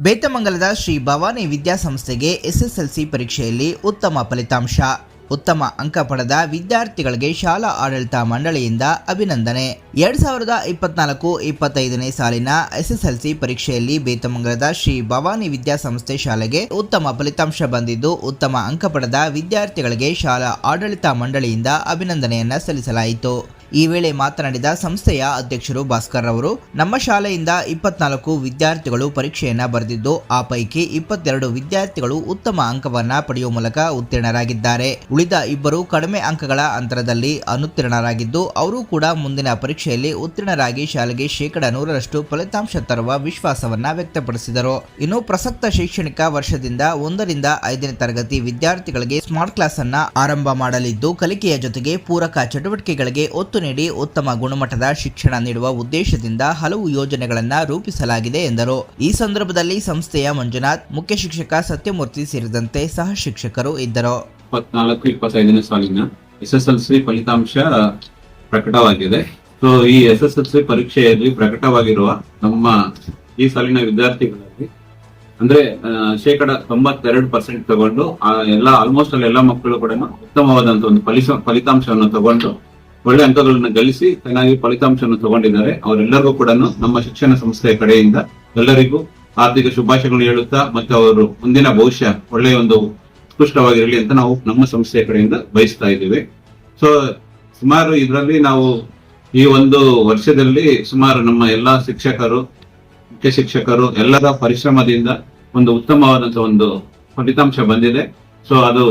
ಬೇತಮಂಗಲದ ಶ್ರೀ ಭವಾನಿ ವಿದ್ಯಾಸಂಸ್ಥೆಗೆ ಎಸ್ಎಸ್ಎಲ್ಸಿ ಪರೀಕ್ಷೆಯಲ್ಲಿ ಉತ್ತಮ ಫಲಿತಾಂಶ. ಉತ್ತಮ ಅಂಕ ಪಡೆದ ವಿದ್ಯಾರ್ಥಿಗಳಿಗೆ ಶಾಲಾ ಆಡಳಿತ ಮಂಡಳಿಯಿಂದ ಅಭಿನಂದನೆ. ಎರಡ್ ಸಾವಿರದ ಇಪ್ಪತ್ನಾಲ್ಕು ಇಪ್ಪತ್ತೈದನೇ ಸಾಲಿನ ಎಸ್ಎಸ್ಎಲ್ಸಿ ಪರೀಕ್ಷೆಯಲ್ಲಿ ಬೇತಮಂಗಲದ ಶ್ರೀ ಭವಾನಿ ವಿದ್ಯಾಸಂಸ್ಥೆ ಶಾಲೆಗೆ ಉತ್ತಮ ಫಲಿತಾಂಶ ಬಂದಿದ್ದು, ಉತ್ತಮ ಅಂಕ ಪಡೆದ ವಿದ್ಯಾರ್ಥಿಗಳಿಗೆ ಶಾಲಾ ಆಡಳಿತ ಮಂಡಳಿಯಿಂದ ಅಭಿನಂದನೆಯನ್ನ ಸಲ್ಲಿಸಲಾಯಿತು. ಈ ವೇಳೆ ಮಾತನಾಡಿದ ಸಂಸ್ಥೆಯ ಅಧ್ಯಕ್ಷರು ಭಾಸ್ಕರ್ ಅವರು ನಮ್ಮ ಶಾಲೆಯಿಂದ ಇಪ್ಪತ್ನಾಲ್ಕು ವಿದ್ಯಾರ್ಥಿಗಳು ಪರೀಕ್ಷೆಯನ್ನ ಬರೆದಿದ್ದು, ಆ ಪೈಕಿ ಇಪ್ಪತ್ತೆರಡು ವಿದ್ಯಾರ್ಥಿಗಳು ಉತ್ತಮ ಅಂಕವನ್ನ ಪಡೆಯುವ ಮೂಲಕ ಉತ್ತೀರ್ಣರಾಗಿದ್ದಾರೆ. ಉಳಿದ ಇಬ್ಬರು ಕಡಿಮೆ ಅಂಕಗಳ ಅಂತರದಲ್ಲಿ ಅನುತ್ತೀರ್ಣರಾಗಿದ್ದು, ಅವರು ಕೂಡ ಮುಂದಿನ ಪರೀಕ್ಷೆಯಲ್ಲಿ ಉತ್ತೀರ್ಣರಾಗಿ ಶಾಲೆಗೆ ಶೇಕಡ ನೂರರಷ್ಟು ಫಲಿತಾಂಶ ತರುವ ವಿಶ್ವಾಸವನ್ನ ವ್ಯಕ್ತಪಡಿಸಿದರು. ಇನ್ನು ಪ್ರಸಕ್ತ ಶೈಕ್ಷಣಿಕ ವರ್ಷದಿಂದ ಒಂದರಿಂದ ಐದನೇ ತರಗತಿ ವಿದ್ಯಾರ್ಥಿಗಳಿಗೆ ಸ್ಮಾರ್ಟ್ ಕ್ಲಾಸ್ ಅನ್ನ ಆರಂಭ ಮಾಡಲಿದ್ದು, ಕಲಿಕೆಯ ಜೊತೆಗೆ ಪೂರಕ ಚಟುವಟಿಕೆಗಳಿಗೆ ಒತ್ತು ನೀಡಿ ಉತ್ತಮ ಗುಣಮಟ್ಟದ ಶಿಕ್ಷಣ ನೀಡುವ ಉದ್ದೇಶದಿಂದ ಹಲವು ಯೋಜನೆಗಳನ್ನ ರೂಪಿಸಲಾಗಿದೆ ಎಂದರು. ಈ ಸಂದರ್ಭದಲ್ಲಿ ಸಂಸ್ಥೆಯ ಮಂಜುನಾಥ್, ಮುಖ್ಯ ಶಿಕ್ಷಕ ಸತ್ಯಮೂರ್ತಿ ಸೇರಿದಂತೆ ಸಹ ಶಿಕ್ಷಕರು ಇದ್ದರು. ಇಪ್ಪತ್ನಾಲ್ಕು, ಇಪ್ಪತ್ತೈದನೇ ಸಾಲಿನ ಎಸ್ ಎಸ್ ಎಲ್ ಸಿ ಫಲಿತಾಂಶ ಪ್ರಕಟವಾಗಿದೆ. ಸೊ ಈ ಎಸ್ ಎಸ್ ಎಲ್ ಸಿ ಪರೀಕ್ಷೆಯಲ್ಲಿ ಪ್ರಕಟವಾಗಿರುವ ನಮ್ಮ ಈ ಸಾಲಿನ ವಿದ್ಯಾರ್ಥಿಗಳಲ್ಲಿ ಅಂದ್ರೆ ಶೇಕಡ ತೊಂಬತ್ತೆರಡು ಪರ್ಸೆಂಟ್ ತಗೊಂಡು ಎಲ್ಲ ಆಲ್ಮೋಸ್ಟ್ ಅಲ್ಲಿ ಎಲ್ಲ ಮಕ್ಕಳು ಕೂಡ ಉತ್ತಮವಾದಂತ ಒಂದು ಫಲಿತ ಫಲಿತಾಂಶವನ್ನು ತಗೊಂಡು ಒಳ್ಳೆ ಅಂಕಗಳನ್ನು ಗಳಿಸಿ ಚೆನ್ನಾಗಿ ಫಲಿತಾಂಶವನ್ನು ತಗೊಂಡಿದ್ದಾರೆ. ಅವರೆಲ್ಲರಿಗೂ ಕೂಡ ನಮ್ಮ ಶಿಕ್ಷಣ ಸಂಸ್ಥೆಯ ಕಡೆಯಿಂದ ಎಲ್ಲರಿಗೂ ಆರ್ಥಿಕ ಶುಭಾಶಯಗಳು ಹೇಳುತ್ತಾ ಮತ್ತು ಅವರು ಮುಂದಿನ ಭವಿಷ್ಯ ಒಳ್ಳೆಯ ಒಂದು ಉತ್ಕೃಷ್ಟವಾಗಿರಲಿ ಅಂತ ನಾವು ನಮ್ಮ ಸಂಸ್ಥೆಯ ಕಡೆಯಿಂದ ಬಯಸ್ತಾ ಇದ್ದೇವೆ. ಸೊ ಸುಮಾರು ಇದರಲ್ಲಿ ನಾವು ಈ ಒಂದು ವರ್ಷದಲ್ಲಿ ಸುಮಾರು ನಮ್ಮ ಎಲ್ಲಾ ಶಿಕ್ಷಕರು, ಮುಖ್ಯ ಶಿಕ್ಷಕರು ಎಲ್ಲರ ಪರಿಶ್ರಮದಿಂದ ಒಂದು ಉತ್ತಮವಾದಂತಹ ಒಂದು ಫಲಿತಾಂಶ ಬಂದಿದೆ. ಸೊ ಅದು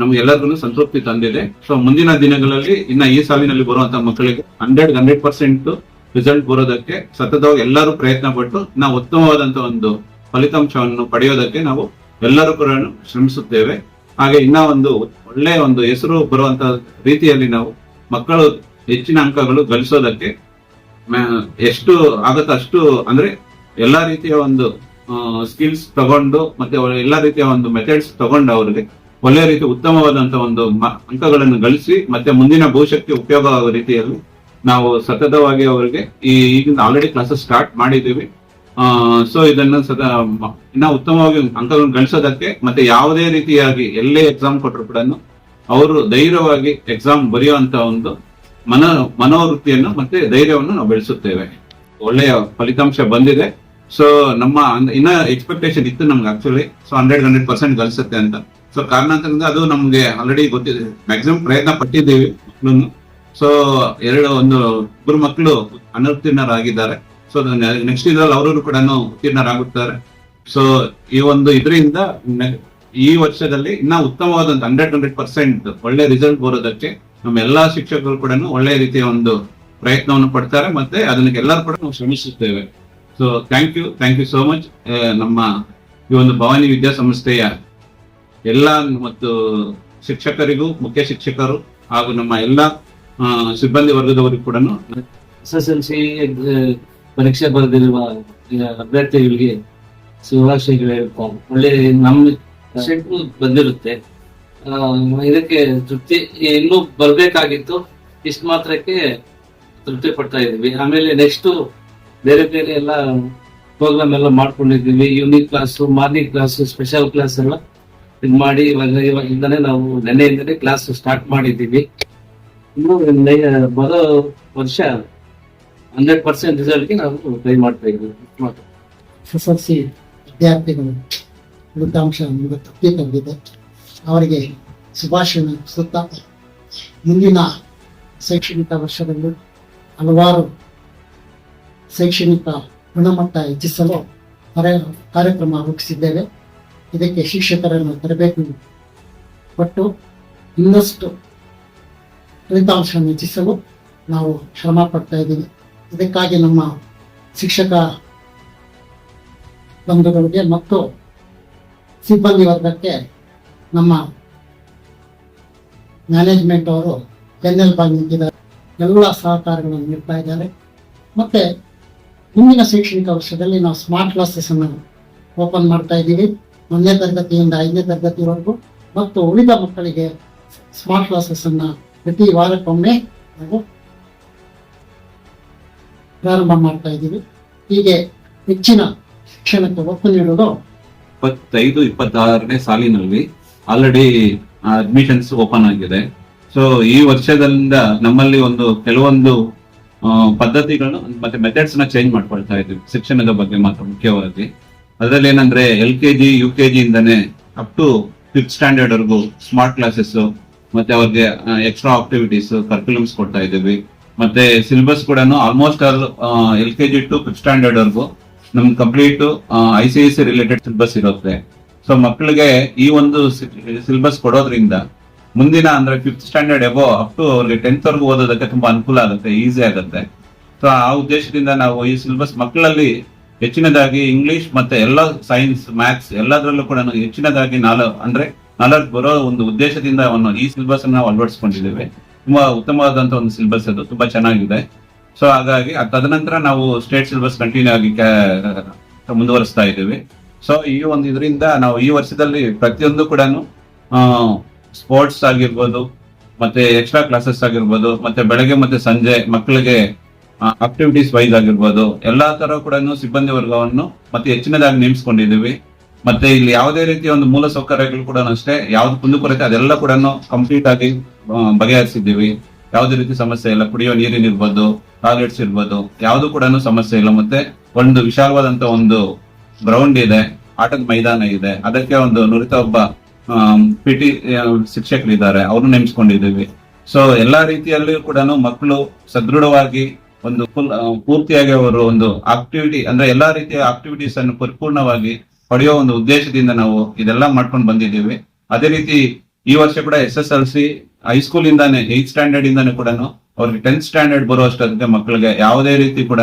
ನಮ್ಗೆಲ್ಲರಿಗೂ ಸಂತೃಪ್ತಿ ತಂದಿದೆ. ಸೊ ಮುಂದಿನ ದಿನಗಳಲ್ಲಿ ಇನ್ನ ಈ ಸಾಲಿನಲ್ಲಿ ಬರುವಂತ ಮಕ್ಕಳಿಗೆ ಹಂಡ್ರೆಡ್ ಹಂಡ್ರೆಡ್ ಪರ್ಸೆಂಟ್ ರಿಸಲ್ಟ್ ಬರೋದಕ್ಕೆ ಸತತವಾಗಿ ಎಲ್ಲರೂ ಪ್ರಯತ್ನ ಪಟ್ಟು ನಾವು ಉತ್ತಮವಾದಂತಹ ಒಂದು ಫಲಿತಾಂಶವನ್ನು ಪಡೆಯೋದಕ್ಕೆ ನಾವು ಎಲ್ಲರೂ ಕೂಡ ಶ್ರಮಿಸುತ್ತೇವೆ. ಹಾಗೆ ಇನ್ನ ಒಂದು ಒಳ್ಳೆಯ ಒಂದು ಹೆಸರು ಬರುವಂತ ರೀತಿಯಲ್ಲಿ ನಾವು ಮಕ್ಕಳು ಹೆಚ್ಚಿನ ಅಂಕಗಳು ಗಳಿಸೋದಕ್ಕೆ ಎಷ್ಟು ಆಗತ್ತ ಅಷ್ಟು ಅಂದ್ರೆ ಎಲ್ಲಾ ರೀತಿಯ ಒಂದು ಸ್ಕಿಲ್ಸ್ ತಗೊಂಡು ಮತ್ತೆ ಎಲ್ಲಾ ರೀತಿಯ ಒಂದು ಮೆಥಡ್ಸ್ ತಗೊಂಡು ಅವರಿಗೆ ಒಳ್ಳೆಯ ರೀತಿ ಉತ್ತಮವಾದಂತಹ ಒಂದು ಅಂಕಗಳನ್ನು ಗಳಿಸಿ, ಮತ್ತೆ ಮುಂದಿನ ಭವಿಷ್ಯಕ್ಕೆ ಉಪಯೋಗ ಆಗುವ ರೀತಿಯಲ್ಲಿ ನಾವು ಸತತವಾಗಿ ಅವರಿಗೆ ಈ ಈಗಿನ ಆಲ್ರೆಡಿ ಕ್ಲಾಸಸ್ ಸ್ಟಾರ್ಟ್ ಮಾಡಿದ್ದೀವಿ. ಸೊ ಇದನ್ನು ಮ- ಇನ್ನ ಉತ್ತಮವಾಗಿ ಅಂಕಗಳನ್ನು ಗಳಿಸೋದಕ್ಕೆ ಮತ್ತೆ ಯಾವುದೇ ರೀತಿಯಾಗಿ ಎಲ್ಲೇ ಎಕ್ಸಾಮ್ ಕೊಟ್ಟರು ಕೂಡ ಅವರು ಧೈರ್ಯವಾಗಿ ಎಕ್ಸಾಮ್ ಬರೆಯುವಂತ ಒಂದು ಮನ, ಮನೋವೃತ್ತಿಯನ್ನು ಮತ್ತೆ ಧೈರ್ಯವನ್ನು ನಾವು ಬೆಳೆಸುತ್ತೇವೆ. ಒಳ್ಳೆಯ ಫಲಿತಾಂಶ ಬಂದಿದೆ. ಸೊ ನಮ್ಮ ಇನ್ನ ಎಕ್ಸ್ಪೆಕ್ಟೇಷನ್ ಇತ್ತು ನಮ್ಗೆ actually so hundred hundred percent ಗಳಿಸುತ್ತೆ ಅಂತ. ಸೊ ಕಾರಣಾಂತರದಿಂದ ಅದು ನಮ್ಗೆ ಆಲ್ರೆಡಿ ಗೊತ್ತಿದೆ. ಮ್ಯಾಕ್ಸಿಮಮ್ ಪ್ರಯತ್ನ ಪಟ್ಟಿದ್ದೀವಿ ಮಕ್ಕಳನ್ನು ಸೊ ಎರಡು ಒಂದು ಇಬ್ಬರು ಮಕ್ಕಳು ಅನುತ್ತೀರ್ಣರಾಗಿದ್ದಾರೆ. ಸೊ ನೆಕ್ಸ್ಟ್ ಇದ್ರಲ್ಲಿ ಅವರು ಕೂಡ ಉತ್ತೀರ್ಣರಾಗುತ್ತಾರೆ. ಸೊ ಈ ಒಂದು ಇದರಿಂದ ಈ ವರ್ಷದಲ್ಲಿ ಇನ್ನ ಉತ್ತಮವಾದಂತ ಹಂಡ್ರೆಡ್ ಹಂಡ್ರೆಡ್ ಪರ್ಸೆಂಟ್ ಒಳ್ಳೆ ರಿಸಲ್ಟ್ ಬರೋದಕ್ಕೆ ನಮ್ಮ ಎಲ್ಲಾ ಶಿಕ್ಷಕರು ಕೂಡ ಒಳ್ಳೆ ರೀತಿಯ ಒಂದು ಪ್ರಯತ್ನವನ್ನು ಪಡ್ತಾರೆ. ಮತ್ತೆ ಅದನ್ನ ಎಲ್ಲರೂ ಕೂಡ ನಾವು ಶ್ರಮಿಸುತ್ತೇವೆ. So thank you thank you so much ನಮ್ಮ ಈ ಒಂದು ಭವಾನಿ ವಿದ್ಯಾಸಂಸ್ಥೆಯ ಎಲ್ಲ ಮತ್ತು ಶಿಕ್ಷಕರಿಗೂ, ಮುಖ್ಯ ಶಿಕ್ಷಕರು ಹಾಗೂ ನಮ್ಮ ಎಲ್ಲ ಸಿಬ್ಬಂದಿ ವರ್ಗದವರಿಗೂ ಕೂಡ ಎಸ್ ಎಸ್ ಎಲ್ ಸಿ ಪರೀಕ್ಷೆ ಬರೆದಿರುವ ಅಭ್ಯರ್ಥಿಗಳಿಗೆ ಶುಭಾಶಯಗಳು ಹೇಳ್ಕೊಂಡು, ಒಳ್ಳೆ ನಮ್ಮ ಸೆಂಟು ಬಂದಿರುತ್ತೆ. ಇದಕ್ಕೆ ತೃಪ್ತಿ, ಇನ್ನೂ ಬರ್ಬೇಕಾಗಿತ್ತು, ಇಷ್ಟು ಮಾತ್ರಕ್ಕೆ ತೃಪ್ತಿ ಪಡ್ತಾ ಇದ್ದೀವಿ. ಆಮೇಲೆ ನೆಕ್ಸ್ಟ್ ಬೇರೆ ಬೇರೆ ಎಲ್ಲ ಪ್ರೋಗ್ರಾಮ್ ಎಲ್ಲ ಮಾಡ್ಕೊಂಡಿದ್ದೀವಿ. Unique class morning class special class ಎಲ್ಲ. ಇದು ಮಾಡಿ ಇವಾಗ ನಾವು ನೆನ್ನೆಯಿಂದನೇ ಕ್ಲಾಸ್ ಸ್ಟಾರ್ಟ್ ಮಾಡಿದ್ದೀವಿ. ಇನ್ನು ಬರೋ ವರ್ಷ ಹಂಡ್ರೆಡ್ ಪರ್ಸೆಂಟ್ ರಿಸಲ್ಟ್ಗೆ ನಾವು ಟ್ರೈ ಮಾಡ್ತಾ ಇದ್ದೀವಿ. ವಿದ್ಯಾರ್ಥಿಗಳು ಫಲಿತಾಂಶ ತೃಪ್ತಿ ತಂದಿದೆ. ಅವರಿಗೆ ಶುಭಾಶಯ ಸುತ್ತಾ ಮುಂದಿನ ಶೈಕ್ಷಣಿಕ ವರ್ಷದಲ್ಲಿ ಹಲವಾರು ಶೈಕ್ಷಣಿಕ ಗುಣಮಟ್ಟ ಹೆಚ್ಚಿಸಲು ಕಾರ್ಯ ಕಾರ್ಯಕ್ರಮ ರೂಪಿಸಿದ್ದೇವೆ. ಇದಕ್ಕೆ ಶಿಕ್ಷಕರನ್ನು ತರಬೇಕು. ಕೊಟ್ಟು ಇನ್ನಷ್ಟು ಫಲಿತಾಂಶವನ್ನು ಹೆಚ್ಚಿಸಲು ನಾವು ಶ್ರಮ ಪಡ್ತಾ ಇದ್ದೀವಿ. ಇದಕ್ಕಾಗಿ ನಮ್ಮ ಶಿಕ್ಷಕ ಬಂಧುಗಳಿಗೆ ಮತ್ತು ಸಿಬ್ಬಂದಿ ವರ್ಗಕ್ಕೆ ನಮ್ಮ ಮ್ಯಾನೇಜ್ಮೆಂಟ್ ಅವರು ಬೆನ್ನೆಲುಬಾಗಿ ನಿಂತಿದ್ದಾರೆ ಎಲ್ಲ ಸಹಕಾರಗಳನ್ನು ನೀಡ್ತಾ ಇದ್ದಾರೆ. ಮತ್ತೆ ಮುಂದಿನ ಶೈಕ್ಷಣಿಕ ವರ್ಷದಲ್ಲಿ ನಾವು ಸ್ಮಾರ್ಟ್ ಕ್ಲಾಸಸ್ ಅನ್ನು ಓಪನ್ ಮಾಡ್ತಾ ಇದ್ದೀವಿ. ಒಂದನೇ ತರಗತಿಯಿಂದ ಐದನೇ ತರಗತಿವರೆಗೂ ಮತ್ತು ಉಳಿದ ಮಕ್ಕಳಿಗೆ ಸ್ಮಾರ್ಟ್ ಕ್ಲಾಸಸ್ ಅನ್ನ ಪ್ರತಿ ವಾರಕ್ಕೊಮ್ಮೆ ನಾವು ಪ್ರಾರಂಭ ಮಾಡ್ತಾ ಇದ್ದೀವಿ. ಹೀಗೆ ಹೆಚ್ಚಿನ ಶಿಕ್ಷಣಕ್ಕೆ ಒತ್ತು ನೀಡೋದು ಇಪ್ಪತ್ತೈದು, ಇಪ್ಪತ್ತಾರನೇ ಸಾಲಿನಲ್ಲಿ ಆಲ್ರೆಡಿ ಅಡ್ಮಿಷನ್ಸ್ ಓಪನ್ ಆಗಿದೆ. ಸೊ ಈ ವರ್ಷದಿಂದ ನಮ್ಮಲ್ಲಿ ಒಂದು ಕೆಲವೊಂದು ಪದ್ಧತಿಗಳನ್ನ ಮತ್ತೆ ಮೆಥಡ್ಸ್ನ ಚೇಂಜ್ ಮಾಡ್ಕೊಳ್ತಾ ಇದ್ದೀವಿ. ಶಿಕ್ಷಣದ ಬಗ್ಗೆ ಮಾತ್ರ ಮುಖ್ಯವಾಗಿ. ಅದರಲ್ಲಿ ಏನಂದ್ರೆ L K G, U K G ಇಂದಾನೆ ಅಪ್ ಟು ಫಿಫ್ತ್ ಸ್ಟ್ಯಾಂಡರ್ಡ್ ವರೆಗೂ ಸ್ಮಾರ್ಟ್ ಕ್ಲಾಸಸ್ ಮತ್ತೆ ಅವ್ರಿಗೆ ಎಕ್ಸ್ಟ್ರಾ ಆಕ್ಟಿವಿಟೀಸ್ ಕರ್ಕ್ಯುಲಮ್ಸ್ ಕೊಡ್ತಾ ಇದ್ದೀವಿ. ಮತ್ತೆ ಸಿಲೆಬಸ್ ಕೂಡ almost all L K G to fifth standard ವರೆಗೂ ನಮ್ complete I C I C related syllabus ಇರುತ್ತೆ. ಸೊ ಮಕ್ಕಳಿಗೆ ಈ ಒಂದು ಸಿಲೆಬಸ್ ಕೊಡೋದ್ರಿಂದ ಮುಂದಿನ ಅಂದ್ರೆ fifth standard above up to ಅವ್ರಿಗೆ ಟೆಂತ್ ವರ್ಗು ಓದೋದಕ್ಕೆ ತುಂಬಾ ಅನುಕೂಲ ಆಗುತ್ತೆ ಈಸಿ ಆಗುತ್ತೆ. ಸೊ ಆ ಉದ್ದೇಶದಿಂದ ನಾವು ಈ ಸಿಲೆಬಸ್ ಮಕ್ಕಳಲ್ಲಿ ಹೆಚ್ಚಿನದಾಗಿ ಇಂಗ್ಲಿಷ್ ಮತ್ತೆ ಎಲ್ಲ ಸೈನ್ಸ್ ಮ್ಯಾಥ್ಸ್ ಎಲ್ಲದರಲ್ಲೂ ಕೂಡ ಹೆಚ್ಚಿನದಾಗಿ ನಾಲ್, ಅಂದ್ರೆ ನಾಲ್ಕು ಬರೋ ಒಂದು ಉದ್ದೇಶದಿಂದ ಅವನು ಈ ಸಿಲೆಬಸ್ ನಾವು ಅಳವಡಿಸ್ಕೊಂಡಿದ್ದೇವೆ. ತುಂಬಾ ಉತ್ತಮವಾದಂತ ಒಂದು ಸಿಲೆಬಸ್ ಅದು, ತುಂಬಾ ಚೆನ್ನಾಗಿದೆ. ಸೊ ಹಾಗಾಗಿ ತದನಂತರ ನಾವು ಸ್ಟೇಟ್ ಸಿಲೆಬಸ್ ಕಂಟಿನ್ಯೂ ಆಗಿ ಮುಂದುವರಿಸ್ತಾ ಇದ್ದೀವಿ. ಸೊ ಈ ಒಂದು ಇದರಿಂದ ನಾವು ಈ ವರ್ಷದಲ್ಲಿ ಪ್ರತಿಯೊಂದು ಕೂಡ ಸ್ಪೋರ್ಟ್ಸ್ ಆಗಿರ್ಬೋದು, ಮತ್ತೆ ಎಕ್ಸ್ಟ್ರಾ ಕ್ಲಾಸಸ್ ಆಗಿರ್ಬೋದು, ಮತ್ತೆ ಬೆಳಗ್ಗೆ ಮತ್ತೆ ಸಂಜೆ ಮಕ್ಕಳಿಗೆ ಆಕ್ಟಿವಿಟೀಸ್ ವೈಸ್ ಆಗಿರ್ಬೋದು, ಎಲ್ಲಾ ತರ ಕೂಡ ಸಿಬ್ಬಂದಿ ವರ್ಗವನ್ನು ಮತ್ತೆ ಹೆಚ್ಚಿನದಾಗಿ ನೇಮಿಸ್ಕೊಂಡಿದ್ದೀವಿ. ಮತ್ತೆ ಇಲ್ಲಿ ಯಾವುದೇ ರೀತಿಯ ಒಂದು ಮೂಲ ಸೌಕರ್ಯಗಳು ಕೂಡ ಅಷ್ಟೇ, ಯಾವ್ದು ಕುಂದುಕೊರತೆ ಅದೆಲ್ಲ ಕೂಡ ಕಂಪ್ಲೀಟ್ ಆಗಿ ಬಗೆಹರಿಸಿದ್ದೀವಿ. ಯಾವುದೇ ರೀತಿ ಸಮಸ್ಯೆ ಇಲ್ಲ, ಕುಡಿಯೋ ನೀರಿನ ಇರ್ಬೋದು ಟಾಯ್ಲೆಟ್ಸ್ ಇರ್ಬೋದು, ಯಾವ್ದು ಕೂಡ ಸಮಸ್ಯೆ ಇಲ್ಲ. ಮತ್ತೆ ಒಂದು ವಿಶಾಲವಾದಂತ ಒಂದು ಗ್ರೌಂಡ್ ಇದೆ, ಆಟದ ಮೈದಾನ ಇದೆ. ಅದಕ್ಕೆ ಒಂದು ನುರಿತ ಒಬ್ಬ ಪಿ ಟಿ ಶಿಕ್ಷಕರಿದ್ದಾರೆ ಅವ್ರು ನೇಮಿಸ್ಕೊಂಡಿದ್ದೀವಿ. ಸೊ ಎಲ್ಲಾ ರೀತಿಯಲ್ಲಿಯೂ ಕೂಡ ಮಕ್ಕಳು ಸದೃಢವಾಗಿ ಒಂದು ಫುಲ್ ಪೂರ್ತಿಯಾಗಿ ಅವರು ಒಂದು ಆಕ್ಟಿವಿಟಿ ಅಂದ್ರೆ ಎಲ್ಲಾ ರೀತಿಯ ಆಕ್ಟಿವಿಟೀಸ್ ಅನ್ನು ಪರಿಪೂರ್ಣವಾಗಿ ಪಡೆಯುವ ಒಂದು ಉದ್ದೇಶದಿಂದ ನಾವು ಇದೆಲ್ಲ ಮಾಡ್ಕೊಂಡು ಬಂದಿದ್ದೀವಿ. ಅದೇ ರೀತಿ ಈ ವರ್ಷ ಕೂಡ S S L C high school ಇಂದಾನೆ ಏತ್ ಸ್ಟ್ಯಾಂಡರ್ಡ್ ಇಂದಾನೆ ಕೂಡ ಅವ್ರಿಗೆ ಟೆಂತ್ ಸ್ಟ್ಯಾಂಡರ್ಡ್ ಬರುವಷ್ಟೊತ್ತಿಗೆ ಮಕ್ಕಳಿಗೆ ಯಾವುದೇ ರೀತಿ ಕೂಡ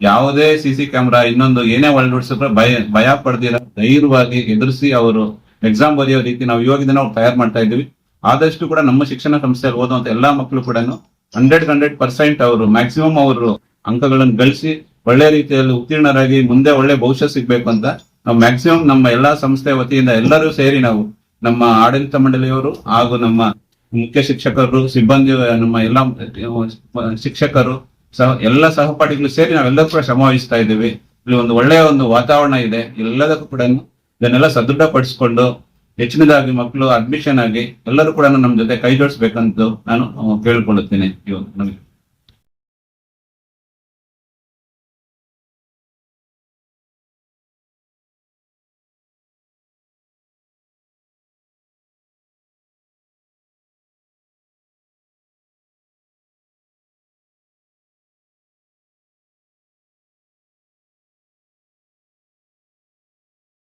ಯಾವುದೇ ಸಿ ಸಿ ಕ್ಯಾಮ್ರಾ ಇನ್ನೊಂದು ಏನೇ ಒಳಗಡಿಸಿದ್ರೆ ಭಯ ಭಯ ಪಡೆದಿರ, ಧೈರ್ಯವಾಗಿ ಎದುರಿಸಿ ಅವರು ಎಕ್ಸಾಮ್ ಬರೆಯೋ ರೀತಿ ನಾವು ಇವಾಗಿಂದ ನಾವು ತಯಾರು ಮಾಡ್ತಾ ಇದ್ದೀವಿ. ಆದಷ್ಟು ಕೂಡ ನಮ್ಮ ಶಿಕ್ಷಣ ಸಂಸ್ಥೆಯಲ್ಲಿ ಓದುವಂತ ಎಲ್ಲಾ ಮಕ್ಕಳು ಕೂಡ ಹಂಡ್ರೆಡ್ ಹಂಡ್ರೆಡ್ ಪರ್ಸೆಂಟ್ ಅವರು ಮ್ಯಾಕ್ಸಿಮಮ್ ಅವರು ಅಂಕಗಳನ್ನು ಗಳಿಸಿ ಒಳ್ಳೆ ರೀತಿಯಲ್ಲಿ ಉತ್ತೀರ್ಣರಾಗಿ ಮುಂದೆ ಒಳ್ಳೆ ಭವಿಷ್ಯ ಸಿಗ್ಬೇಕು ಅಂತ ನಾವು ಮ್ಯಾಕ್ಸಿಮಮ್ ನಮ್ಮ ಎಲ್ಲಾ ಸಂಸ್ಥೆ ವತಿಯಿಂದ ಎಲ್ಲರೂ ಸೇರಿ ನಾವು ನಮ್ಮ ಆಡಳಿತ ಮಂಡಳಿಯವರು ಹಾಗೂ ನಮ್ಮ ಮುಖ್ಯ ಶಿಕ್ಷಕರು, ಸಿಬ್ಬಂದಿ, ನಮ್ಮ ಎಲ್ಲಾ ಶಿಕ್ಷಕರು, ಸಹ ಎಲ್ಲ ಸಹಪಾಠಿಗಳು ಸೇರಿ ನಾವೆಲ್ಲರೂ ಕೂಡ ಶ್ರಮ ವಹಿಸ್ತಾ ಇದ್ದೀವಿ. ಇಲ್ಲಿ ಒಂದು ಒಳ್ಳೆಯ ಒಂದು ವಾತಾವರಣ ಇದೆ. ಎಲ್ಲದಕ್ಕೂ ಕೂಡ ಇದನ್ನೆಲ್ಲ ಸದೃಢಪಡಿಸಿಕೊಂಡು ಹೆಚ್ಚಿನದಾಗಿ ಮಕ್ಕಳು ಅಡ್ಮಿಷನ್ ಆಗಿ ಎಲ್ಲರೂ ಕೂಡ ನಮ್ಮ ಜೊತೆ ಕೈ ಜೋಡಿಸ್ಬೇಕಂತ ನಾನು ಕೇಳ್ಕೊಳ್ಳುತ್ತೇನೆ. ಇವತ್ತು ನಮಗೆ.